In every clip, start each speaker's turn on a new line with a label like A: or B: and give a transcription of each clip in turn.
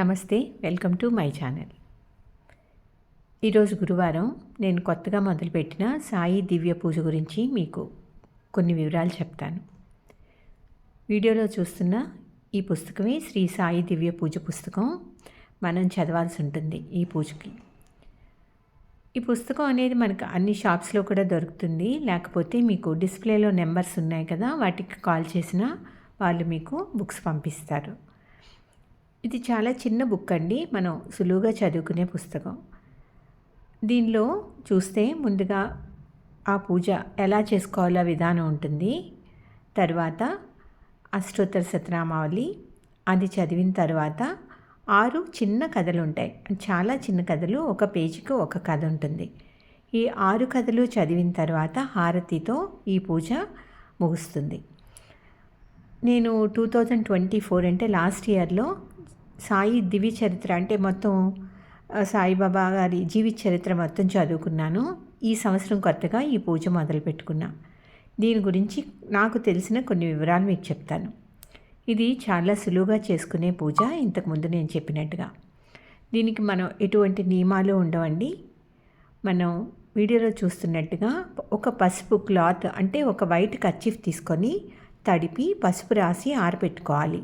A: నమస్తే welcome to my channel. ఈరోజు గురువారం నేను కొత్తగా మొదలుపెట్టిన సాయి దివ్య పూజ గురించి మీకు కొన్ని వివరాలు చెప్తాను. వీడియోలో చూస్తున్న ఈ పుస్తకమే శ్రీ సాయి దివ్య పూజ పుస్తకం. మనం చదవాల్సి ఉంటుంది ఈ పూజకి. ఈ పుస్తకం అనేది మనకు అన్ని షాప్స్లో కూడా దొరుకుతుంది. లేకపోతే మీకు డిస్ప్లేలో నెంబర్స్ ఉన్నాయి కదా వాటికి కాల్ చేసినా వాళ్ళు మీకు బుక్స్ పంపిస్తారు. ఇది చాలా చిన్న బుక్ అండి. మనం సులువుగా చదువుకునే పుస్తకం. దీనిలో చూస్తే ముందుగా ఆ పూజ ఎలా చేసుకోవాలో విధానం ఉంటుంది. తర్వాత అష్టోత్తర సత్రామావళి అది చదివిన తర్వాత ఆరు చిన్న కథలు ఉంటాయి. చాలా చిన్న కథలు ఒక పేజీకి ఒక కథ ఉంటుంది. ఈ ఆరు కథలు చదివిన తర్వాత హారతితో ఈ పూజ ముగుస్తుంది. నేను టూ థౌజండ్ ట్వంటీ ఫోర్ అంటే లాస్ట్ ఇయర్లో సాయి దివి చరిత్ర అంటే మొత్తం సాయిబాబా గారి జీవిత చరిత్ర మొత్తం చదువుకున్నాను. ఈ సంవత్సరం కొత్తగా ఈ పూజ మొదలు పెట్టుకున్నా దీని గురించి నాకు తెలిసిన కొన్ని వివరాలు మీకు చెప్తాను. ఇది చాలా సులువుగా చేసుకునే పూజ ఇంతకుముందు నేను చెప్పినట్టుగా. దీనికి మనం ఎటువంటి నియమాలు ఉండవండి. మనం వీడియోలో చూస్తున్నట్టుగా ఒక పసుపు క్లాత్ అంటే ఒక వైట్ కర్చీఫ్ తీసుకొని తడిపి పసుపు రాసి ఆరబెట్టుకోవాలి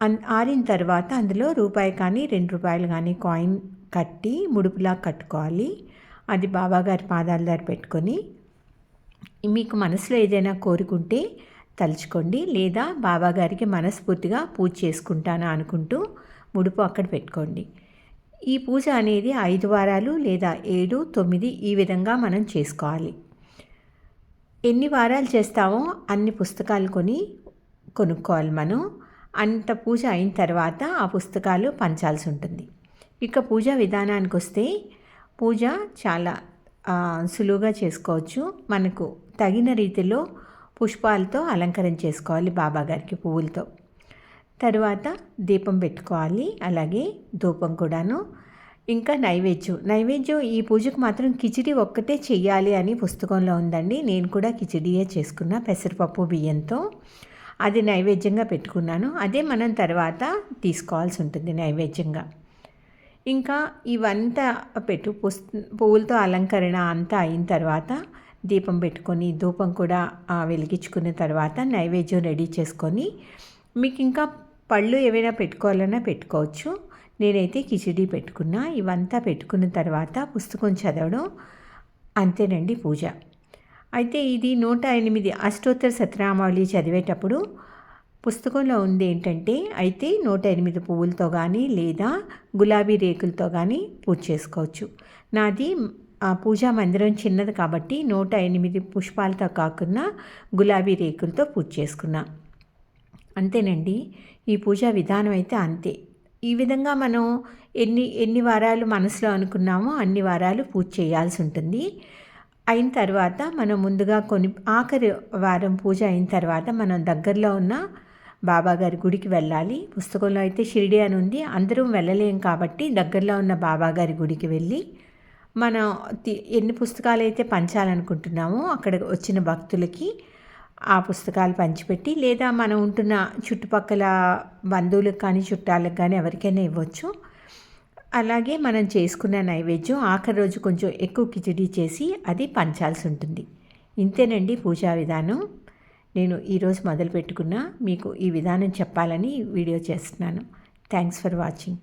A: అన్ ఆరిన తర్వాత అందులో రూపాయి కానీ రెండు రూపాయలు కానీ కాయిన్ కట్టి ముడుపులా కట్టుకోవాలి. అది బాబాగారి పాదాల దగ్గర పెట్టుకొని మీకు మనసులో ఏదైనా కోరుకుంటే తలుచుకోండి. లేదా బాబాగారికి మనస్ఫూర్తిగా పూజ చేసుకుంటాను అనుకుంటూ ముడుపు అక్కడ పెట్టుకోండి. ఈ పూజ అనేది ఐదు వారాలు లేదా ఏడు తొమ్మిది ఈ విధంగా మనం చేసుకోవాలి. ఎన్ని వారాలు చేస్తామో అన్ని పుస్తకాలు కొని కొనుక్కోవాలి మనం. అంత పూజ అయిన తర్వాత ఆ పుస్తకాలు పంచాల్సి ఉంటుంది ఇక పూజ విధానానికి వస్తే పూజ చాలా సులువుగా చేసుకోవచ్చు. మనకు తగిన రీతిలో పుష్పాలతో అలంకరణ చేసుకోవాలి బాబాగారికి పువ్వులతో. తరువాత దీపం పెట్టుకోవాలి అలాగే ధూపం కూడాను. ఇంకా నైవేద్యం. నైవేద్యం ఈ పూజకు మాత్రం కిచిడి ఒక్కటే చెయ్యాలి అని పుస్తకంలో ఉందండి. నేను కూడా కిచిడియే చేసుకున్న పెసరపప్పు బియ్యంతో. అది నైవేద్యంగా పెట్టుకున్నాను. అదే మనం తర్వాత తీసుకోవాల్సి ఉంటుంది నైవేద్యంగా. ఇంకా ఇవంతా పెట్టు పువ్వులతో అలంకరణ అంతా అయిన తర్వాత దీపం పెట్టుకొని ధూపం కూడా వెలిగించుకున్న తర్వాత నైవేద్యం రెడీ చేసుకొని మీకు ఇంకా పళ్ళు ఏవైనా పెట్టుకోవాలన్నా పెట్టుకోవచ్చు. నేనైతే కిచిడి పెట్టుకున్నా. ఇవంతా పెట్టుకున్న తర్వాత పుస్తకం చదవడం అంతేనండి పూజ. అయితే ఇది నూట ఎనిమిది అష్టోత్తర సత్యనామావళి చదివేటప్పుడు పుస్తకంలో ఉంది ఏంటంటే అయితే నూట ఎనిమిది పువ్వులతో కానీ లేదా గులాబీ రేకులతో కానీ పూజ చేసుకోవచ్చు. నాది పూజా మందిరం చిన్నది కాబట్టి నూట ఎనిమిది పుష్పాలతో కాకుండా గులాబీ రేకులతో పూజ చేసుకున్నా. అంతేనండి. ఈ పూజా విధానం అయితే అంతే. ఈ విధంగా మనం ఎన్ని ఎన్ని వారాలు మనసులో అనుకున్నామో అన్ని వారాలు పూజ చేయాల్సి ఉంటుంది. అయిన తర్వాత మనం ముందుగా కొన్ని ఆఖరి వారం పూజ అయిన తర్వాత మనం దగ్గరలో ఉన్న బాబాగారి గుడికి వెళ్ళాలి. పుస్తకంలో అయితే షిరిడి అని ఉంది. అందరం వెళ్ళలేం కాబట్టి దగ్గరలో ఉన్న బాబాగారి గుడికి వెళ్ళి మనం ఎన్ని పుస్తకాలు అయితే పంచాలనుకుంటున్నామో అక్కడ వచ్చిన భక్తులకి ఆ పుస్తకాలు పంచిపెట్టి లేదా మనం ఉంటున్న చుట్టుపక్కల బంధువులకు కానీ చుట్టాలకు కానీ ఎవరికైనా ఇవ్వచ్చు. అలాగే మనం చేసుకున్న నైవేద్యం ఆఖరి రోజు కొంచెం ఎక్కువ కిచడీ చేసి అది పంచాల్సి ఉంటుంది. ఇంతేనండి పూజా విధానం. నేను ఈరోజు మొదలు పెట్టుకున్న మీకు ఈ విధానం చెప్పాలని వీడియో చేస్తున్నాను. Thanks for watching